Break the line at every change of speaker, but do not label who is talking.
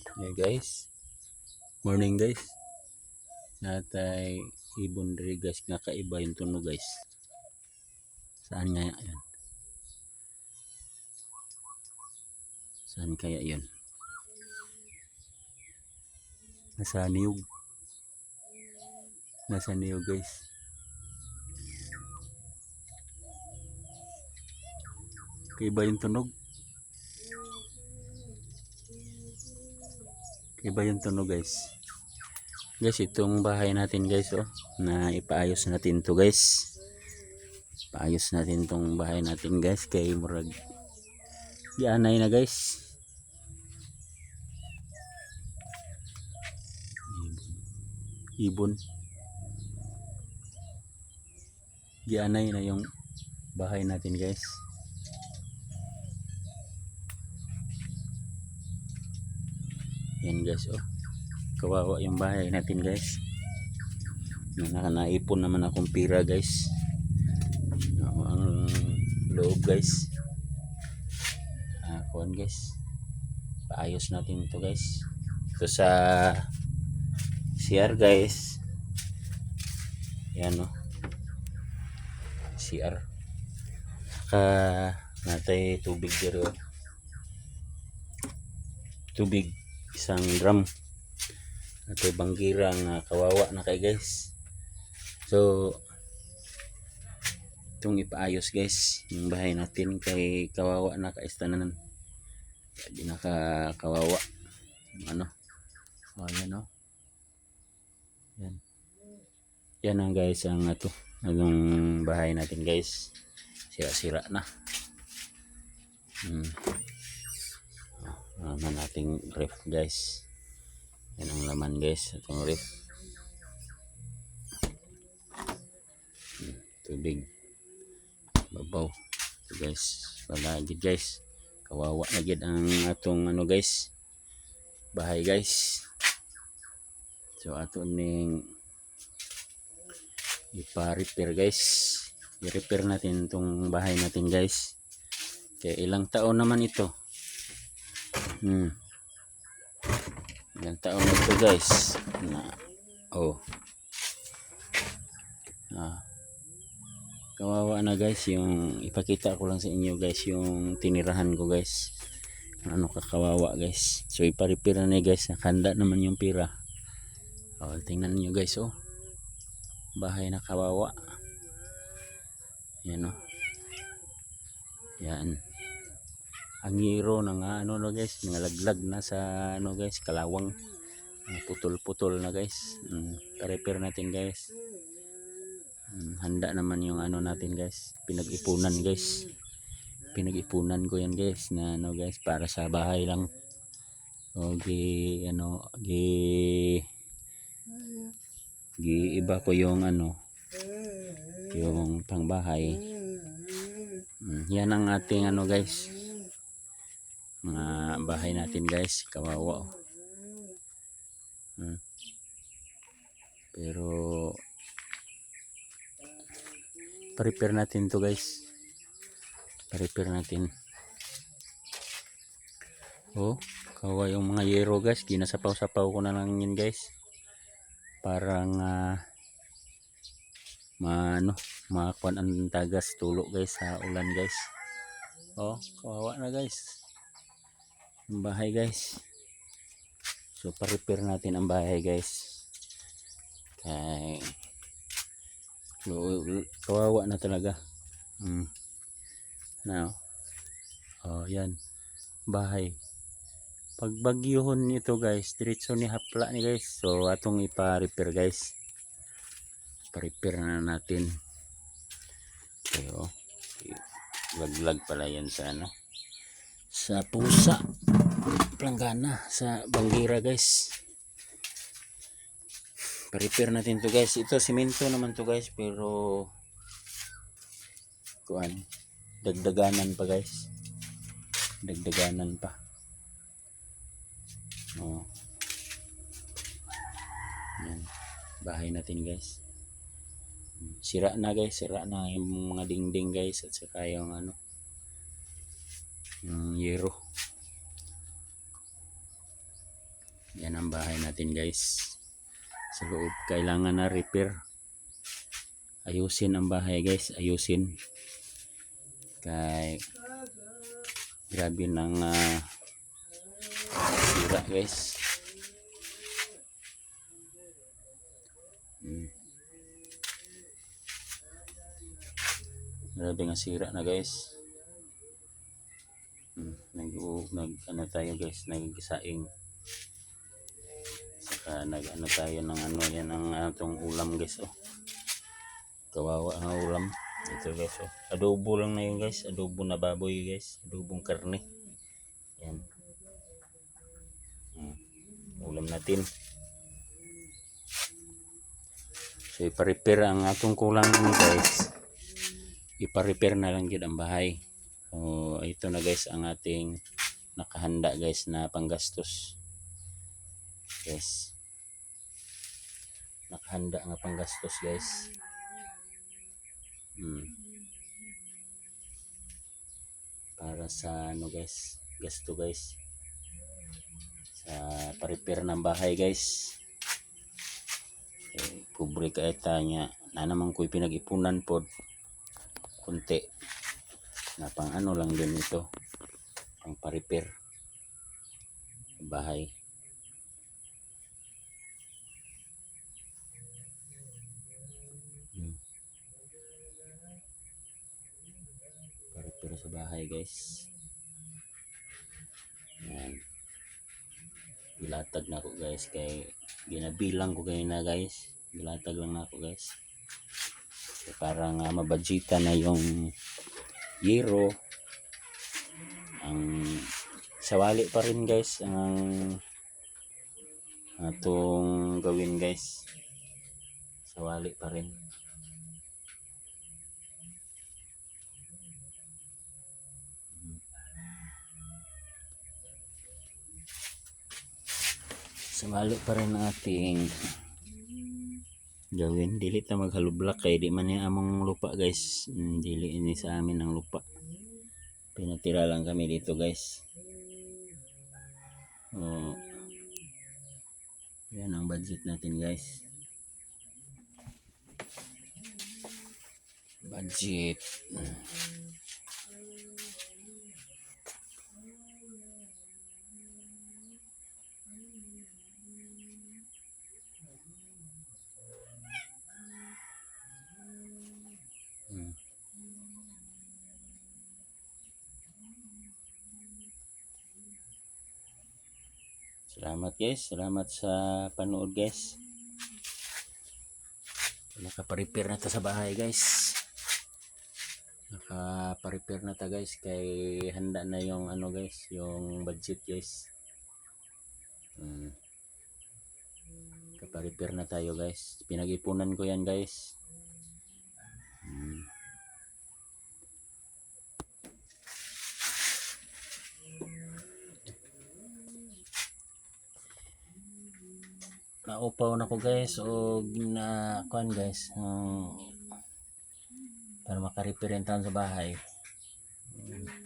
Hey guys. Morning guys. Natay ibon diri guys nga kaiba yung tunog guys. Saan nga yan? Saan kaya yun? Nasa niyog. Nasa niyog guys. Kaiba yung tunog. Iba yung tunog guys. Guys, itong bahay natin guys oh, na ipaayos natin to guys. Paayos natin tong bahay natin guys kay murag gianay na guys. Ibon. Gianay na yung bahay natin guys. Yan guys oh. Kawawa yung bahay natin guys. Na naipon naman akong pira guys. Oo, ang loob guys. Ah, kuhan guys. Paayos natin to guys. Ito sa CR guys. Yan oh. CR. Ka natay tubig dito. Tubig isang drum. At banggira nga kawawa na kay guys. So itong ipaayos guys yung bahay natin kay kawawa na kaistanan hindi na ka kawawa. Ano? Oh yan oh. Yan. Yan ang guys ang ato anong bahay natin guys. Sira sira na. Hmm naman nating ref guys. Yan ang laman guys itong ref. Hmm, tubig. Babaw. Ito guys wala gid guys. Kawawa na gid ang atong ano guys bahay guys. So ato ning ipa-repair guys. I-repair natin itong bahay natin guys. Kaya ilang taon naman ito Hmm. Ilang taon na ito guys. Na, oh. Ah. Kawawa na guys yung ipakita ko lang sa inyo guys yung tinirahan ko guys. Ano kakawawa guys. So ipa-repair na guys. Nakanda naman yung pira. Oh, tingnan niyo guys oh. Bahay na kawawa. Yan oh. Yan ang hero ng ano no guys? Nalaglag na sa ano guys? Kalawang putol-putol na guys. Mm, repair natin guys. Mm, handa naman yung ano natin guys. Pinag-ipunan guys. Pinag-ipunan ko yan guys na ano guys para sa bahay lang. O gi ano gi gi iba ko yung ano yung pangbahay. Mm, yan ang ating ano guys mga bahay natin guys. Kawawa oh. hmm. pero pa-repair natin to guys. Pa-repair natin. Oh kawa yung mga yero guys. Ginasapaw-sapaw ko na lang yun guys. Parang uh, maano makakuan ang tagas tulo guys sa ulan guys. Oh kawawa na guys ang bahay guys. So pa-repair natin ang bahay guys. Kay kawawa na talaga. Hmm. now oh yan. Bahay. Pag bagyuhon nito guys diretso ni hapla ni guys. So atong ipa-repair guys. Pa-repair na natin. Okay oh laglag pala yan sa ano sa pusa planggana sa Bangira guys. Pa-repair natin to guys. Ito simento naman to guys pero kuan dagdaganan pa guys. Dagdaganan pa. Oh yan. Bahay natin guys. Sira na guys. Sira na yung mga dingding guys at saka yung ano yung yero Yan ang bahay natin guys. Sa loob, kailangan na repair. Ayusin ang bahay guys, ayusin. Kay grabe nang ah, sira guys. Hmm. Grabe nga sira na guys. Hmm. Nag, nag ano tayo guys, nagsaing. Saka nag ano tayo ng ano yan ang atong ulam guys oh. Kawawa ang ulam. Ito guys oh. Adobo lang na yun guys. Adobo na baboy guys. Adobong karne. Yan. Hmm. Ulam natin. So ipa-repair ang atong kulang ni guys. Ipa-repair na lang yun ang bahay. So ito na guys ang ating nakahanda guys na panggastos. Guys. Nakahanda nga panggastos guys. Hmm. Para sa ano guys, gasto guys. Sa pa-repair ng bahay guys. Eh, pobre ka eta niya. Na naman ko'y pinag-ipunan pod. Kunti. Na pang ano lang din ito. Pang pa-repair. Bahay. Hmm. Pa-repair sa bahay guys. Yan. Gilatag na ako guys kay ginabilang ko kayo na guys. Gilatag lang na ako guys. So, para nga mabadjita na yung yero. Ang sawali pa rin guys ang atong gawin guys. Sawali pa rin. Sumali pa rin ang ating gawin. Dili ta maghalublak kay di man yung among lupa guys. Mm, Dili ini sa amin ang lupa. Pinatira lang kami dito guys. Oh. Yan ang budget natin guys. Budget. Hmm. Salamat guys. Salamat sa panood guys. Nakaparepare na ta sa bahay guys. Nakaparepare na ta guys kay handa na yung ano guys, yung budget guys. Hmm. Nakaparepare na tayo guys. Pinag-ipunan ko yan guys. Hmm. naupaw na ko guys o na kuan guys um, para makareferentan sa bahay. um,